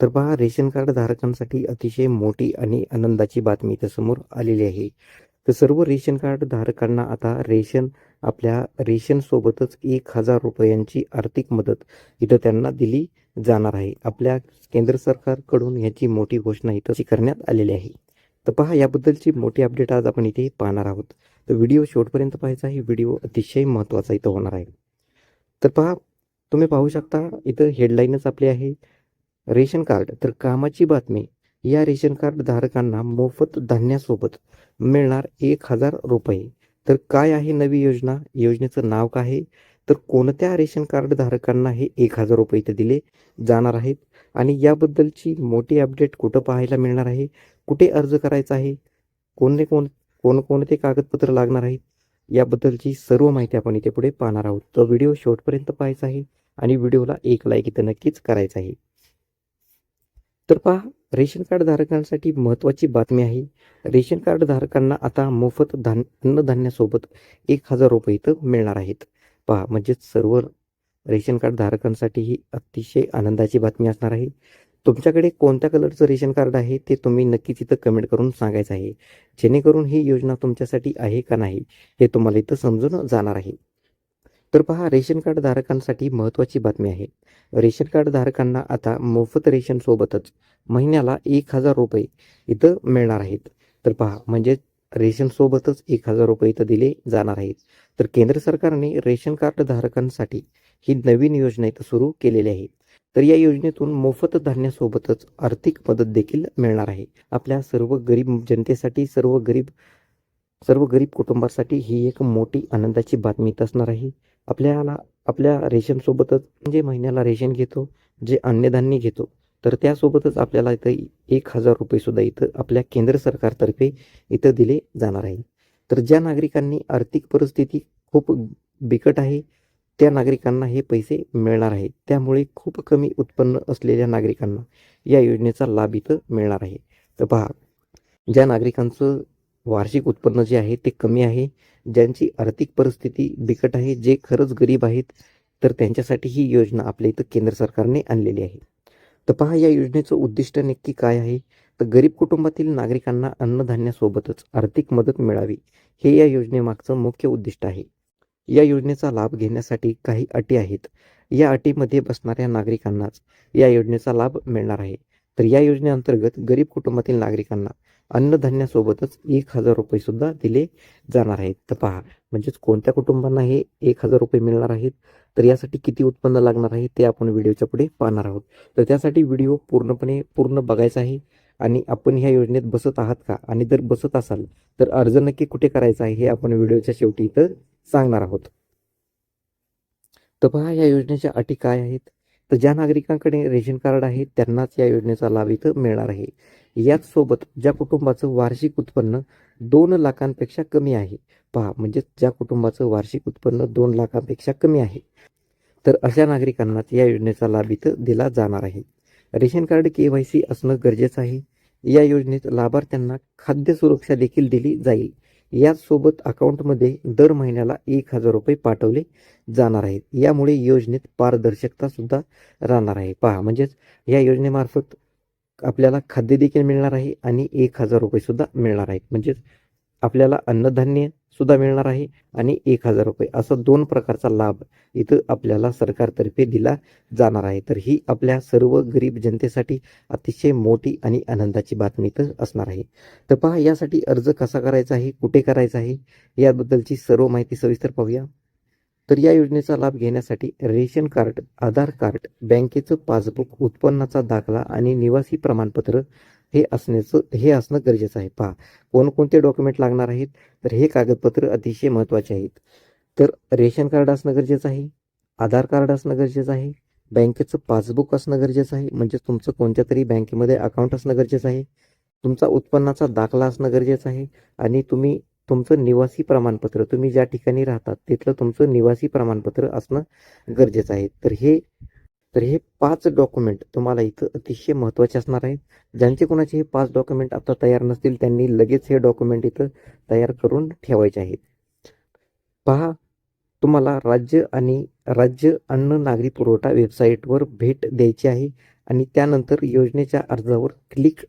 तर पहा ration card धारकांसाठी अतिशय मोठी आणि आनंदाची बातमी इथं समोर आलेली आहे. तर सर्व रेशन कार्ड धारकांना आता रेशन आपल्या रेशन सोबतच एक हजार रुपयांची आर्थिक मदत इथं त्यांना दिली जाणार आहे. आपल्या केंद्र सरकारकडून ह्याची मोठी घोषणा इथं करण्यात आलेली आहे. तर पहा याबद्दलची मोठी अपडेट आज आपण इथे पाहणार आहोत. तर व्हिडिओ शेवटपर्यंत पाहायचा ही व्हिडिओ अतिशय महत्त्वाचा इथं होणार आहे. तर पहा तुम्ही पाहू शकता इथं हेडलाईनच आपली आहे. रेशन कार्ड तर कामाची बातमी. या रेशन कार्ड धारकांना मोफत धान्यासोबत मिळणार एक हजार रुपये. तर काय आहे नवी योजना? योजनेचं नाव काय आहे? तर कोणत्या रेशन कार्ड धारकांना हे एक हजार रुपये इथे दिले जाणार आहेत? आणि याबद्दलची मोठी अपडेट कुठं पाहायला मिळणार आहे? कुठे अर्ज करायचा आहे? कोणते कोण कोणकोणते कागदपत्र लागणार आहेत? याबद्दलची सर्व माहिती आपण इथे पुढे पाहणार आहोत. तर व्हिडिओ शेवटपर्यंत पाहायचा आहे आणि व्हिडिओला एक लाईक इथं नक्कीच करायचं आहे. तर पहा रेशन कार्ड धारकांसाठी महत्त्वाची बातमी आहे. रेशन कार्ड धारकांना आता मोफत धान अन्नधान्यासोबत एक हजार रुपये इथं मिळणार आहेत. पहा म्हणजेच सर्व रेशन कार्ड धारकांसाठी ही अतिशय आनंदाची बातमी असणार आहे. तुमच्याकडे कोणत्या कलरचं रेशन कार्ड आहे ते तुम्ही नक्कीच इथं कमेंट करून सांगायचं आहे. जेणेकरून ही योजना तुमच्यासाठी आहे का नाही हे तुम्हाला इथं समजून जाणार आहे. तर पहा रेशन कार्ड धारकांसाठी महत्त्वाची बातमी आहे. रेशन कार्ड धारकांना आता मोफत रेशन सोबतच महिन्याला एक हजार रुपये इथं मिळणार आहेत. तर पहा म्हणजे रेशन सोबतच एक हजार रुपये इथं दिले जाणार आहेत. तर केंद्र सरकारने रेशन कार्ड धारकांसाठी ही नवीन योजना इथं सुरू केलेली आहे. तर या योजनेतून मोफत धान्यासोबतच आर्थिक मदत देखील मिळणार आहे. आपल्या सर्व गरीब जनतेसाठी सर्व गरीब सर्व गरीब कुटुंबासाठी ही एक मोठी आनंदाची बातमी इथं असणार आहे. आपल्याला आपल्या रेशनसोबतच म्हणजे महिन्याला रेशन घेतो जे अन्नधान्य घेतो तर त्यासोबतच आपल्याला इथं एक हजार रुपयेसुद्धा इथं आपल्या केंद्र सरकारतर्फे इथं दिले जाणार आहे. तर ज्या नागरिकांनी आर्थिक परिस्थिती खूप बिकट आहे त्या नागरिकांना हे पैसे मिळणार आहे त्यामुळे खूप कमी उत्पन्न असलेल्या नागरिकांना या योजनेचा लाभ इथं मिळणार आहे. तर पहा ज्या नागरिकांचं वार्षिक उत्पन्न जे आहे ते कमी आहे. ज्यांची आर्थिक परिस्थिती बिकट आहे जे खरंच गरीब आहेत तर त्यांच्यासाठी ही योजना आपल्या इथं केंद्र सरकारने आणलेली आहे. तर पहा या योजनेचं उद्दिष्ट नक्की काय आहे? तर गरीब कुटुंबातील नागरिकांना अन्नधान्यासोबतच आर्थिक मदत मिळावी हे या योजनेमागचं मुख्य उद्दिष्ट आहे. या योजनेचा लाभ घेण्यासाठी काही अटी आहेत. या अटीमध्ये बसणाऱ्या नागरिकांनाच या योजनेचा लाभ मिळणार आहे. तर या योजनेअंतर्गत गरीब कुटुंबातील नागरिकांना अन्नधान्यासोबतच एक हजार रुपये सुद्धा दिले जाणार आहेत. तर पहा म्हणजेच कोणत्या कुटुंबांना हे एक हजार रुपये मिळणार आहेत? तर यासाठी किती उत्पन्न लागणार आहे ते आपण व्हिडिओच्या पुढे पाहणार आहोत. तर त्यासाठी व्हिडिओ पूर्णपणे पूर्ण बघायचा आहे आणि आपण ह्या योजनेत बसत आहात का? आणि जर बसत असाल तर अर्ज नक्की कुठे करायचा आहे हे आपण व्हिडिओच्या शेवटी इथं सांगणार आहोत. तर पहा या योजनेच्या अटी काय आहेत? तर ज्या नागरिकांकडे रेशन कार्ड आहे त्यांनाच या योजनेचा लाभ इथं मिळणार आहे. याच सोबत ज्या कुटुंबाचं वार्षिक उत्पन्न दोन लाखांपेक्षा कमी आहे. पहा म्हणजे ज्या कुटुंबाचं वार्षिक उत्पन्न दोन लाखांपेक्षा कमी आहे. तर अशा नागरिकांनाच या योजनेचा लाभ इथं दिला जाणार आहे. Ration card K Y C असणं गरजेचं आहे. या योजनेत लाभार्थ्यांना खाद्य सुरक्षा देखील दिली जाईल. याचसोबत अकाउंटमध्ये दर महिन्याला एक हजार रुपये पाठवले जाणार आहेत. यामुळे योजनेत पारदर्शकता सुद्धा राहणार आहे. पहा म्हणजेच या योजनेमार्फत आपल्याला खाद्य देखील मिळणार आहे आणि एक हजार रुपये सुद्धा मिळणार आहेत. म्हणजेच आपल्याला अन्नधान्य सुद्धा मिळणार आहे आणि एक हजार रुपये असा दोन प्रकारचा लाभ इथं आपल्याला सरकारतर्फे दिला जाणार आहे. तर ही आपल्या सर्व गरीब जनतेसाठी अतिशय मोठी आणि आनंदाची बातमी इथं असणार आहे. तर पहा यासाठी अर्ज कसा करायचा आहे कुठे करायचा आहे याबद्दलची सर्व माहिती सविस्तर पाहूया. तर या योजनेचा लाभ घेण्यासाठी रेशन कार्ड आधार कार्ड बँकेचं पासबुक उत्पन्नाचा दाखला आणि निवासी प्रमाणपत्र हे असण्याचं हे असणं गरजेचं आहे. पहा कोणकोणते डॉक्युमेंट लागणार आहेत? तर हे कागदपत्र अतिशय महत्त्वाचे आहेत. तर रेशन कार्ड असणं गरजेचं आहे आधार कार्ड असणं गरजेचं आहे बँकेचं पासबुक असणं गरजेचं आहे म्हणजे तुमचं कोणत्या तरी बँकेमध्ये अकाउंट असणं गरजेचं आहे तुमचा उत्पन्नाचा दाखला असणं गरजेचं आहे आणि तुम्ही तुमचं निवासी प्रमाणपत्र तुम्ही ज्या ठिकाणी राहतात तिथलं तुमचं निवासी प्रमाणपत्र असणं गरजेचं आहे. तर हे तर हे पाच डॉक्युमेंट तुम्हाला इथं अतिशय महत्त्वाचे असणार आहेत. ज्यांचे कोणाचे हे पाच डॉक्युमेंट आता तयार नसतील त्यांनी लगेच हे डॉक्युमेंट इथं तयार करून ठेवायचे आहेत. पहा तुम्हाला राज्य आणि राज्य अन्न नागरी पुरवठा वेबसाईटवर भेट द्यायची आहे आणि त्यानंतर योजनेच्या अर्जावर क्लिक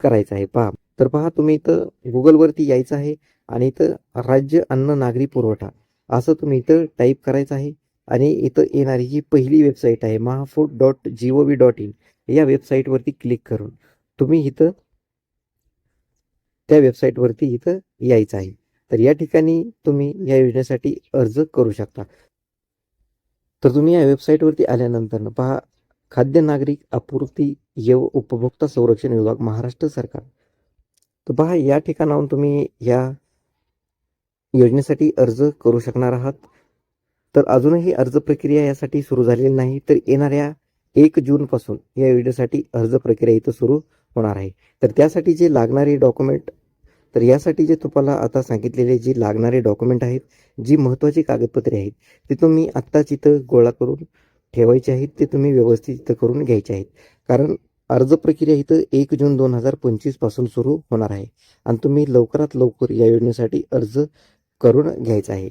करायचं आहे. पहा तर पहा तुम्ही इथं गुगलवरती यायचं आहे. आणि इथं राज्य अन्न नागरी पुरवठा. असं तुम्ही इथं टाईप करायचं आहे. आणि इथं येणारी जी पहिली वेबसाईट आहे Mahafood dot G O V dot in या वेबसाईटवरती क्लिक करून तुम्ही इथं त्या वेबसाईटवरती इथं यायचं आहे. तर या ठिकाणी तुम्ही या योजनेसाठी अर्ज करू शकता. तर तुम्ही या वेबसाईटवरती आल्यानंतर पहा खाद्य नागरिक आपूर्ती व उपभोक्ता संरक्षण विभाग महाराष्ट्र सरकार. तर पहा या ठिकाणाहून तुम्ही या योजनेसाठी अर्ज करू शकणार आहात. तर अजूनही अर्ज प्रक्रिया यासाठी सुरू झालेली नाही तर येणाऱ्या एक जूनपासून या योजनेसाठी अर्ज प्रक्रिया इथं सुरू होणार आहे. तर त्यासाठी जे लागणारे डॉक्युमेंट तर यासाठी जे तुम्हाला आता सांगितलेले जी लागणारे डॉक्युमेंट आहेत जी महत्त्वाची कागदपत्रे आहेत ती तुम्ही आत्ताच इथं गोळा करून ठेवायचे आहेत ते तुम्ही व्यवस्थित इथं करून घ्यायचे आहेत. कारण अर्ज प्रक्रिया इथं एक जून दोन हजार पंचवीसपासून सुरू होणार आहे. आणि तुम्ही लवकरात लवकर या योजनेसाठी अर्ज करून घ्यायचं आहे.